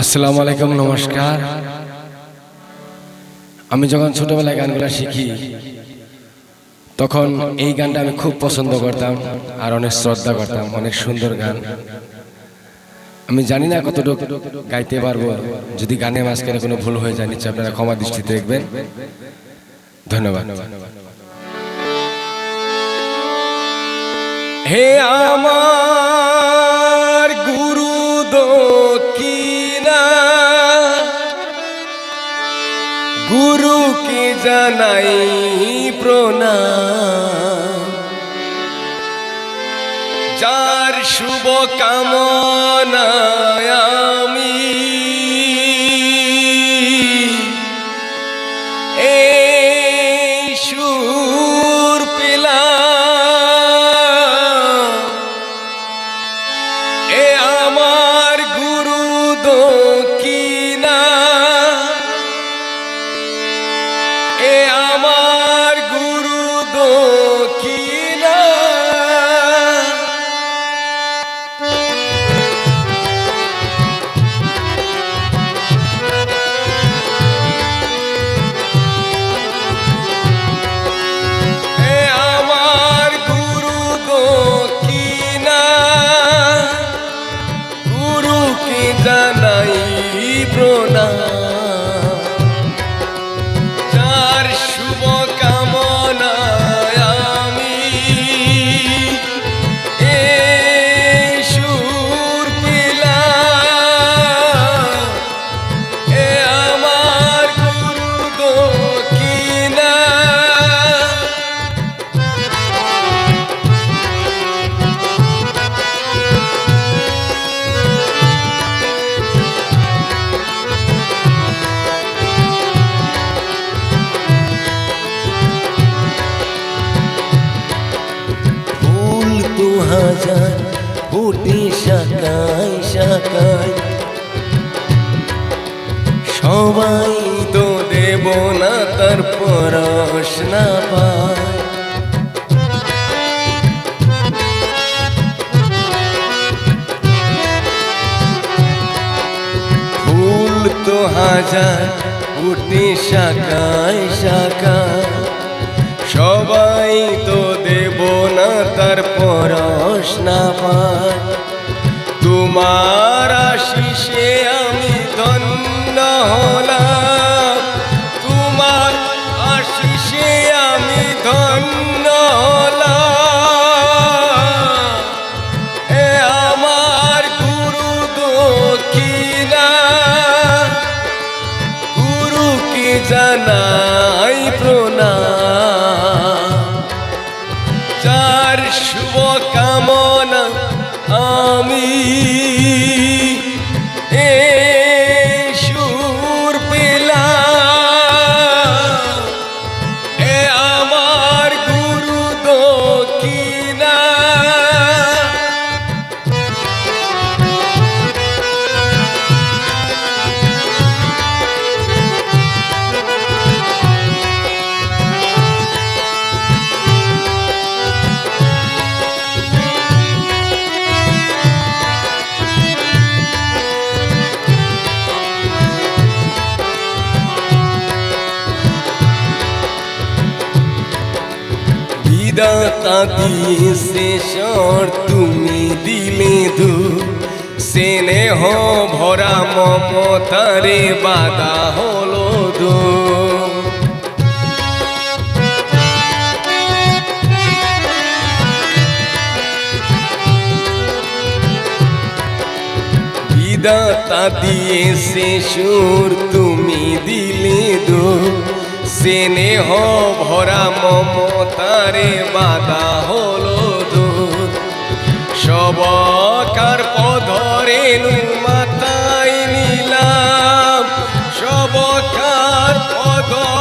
আসসালামু আলাইকুম, নমস্কার। আমি যখন ছোটবেলায় গানগুলো শিখি, তখন এই গানটা আমি খুব পছন্দ করতাম আর অনেক শ্রদ্ধা করতাম, অনেক সুন্দর গান। আমি জানি না কতটুকু গাইতে পারব, যদি গানের মাঝখানে কোনো ভুল হয়ে যায়, নিশ্চয় আপনারা ক্ষমা দৃষ্টিতে দেখবেন। ধন্যবাদ। হে আমার জানাই প্রণাম। যার শুভ কামনায় আমার গুরু এ শুভ ফুটে শাখায় শাখায় সবাই তো দেব না, তার পরশ পায়। ফুল তো হাজার উঠে শাখায় শাখায় সবাই তো তোমার বিদাতা দিয়েছে স্বর তুমি দিলে দু। স্নেহ ভরা মমতারে বাধা হলো দু। বিদাতা দিয়েছে সুর তুমি দিলে দু। স্নেহ ভরা মমতারে বাধা হলো দূর সবকার পধরে মাতাই নিলাম। সবকার পধরে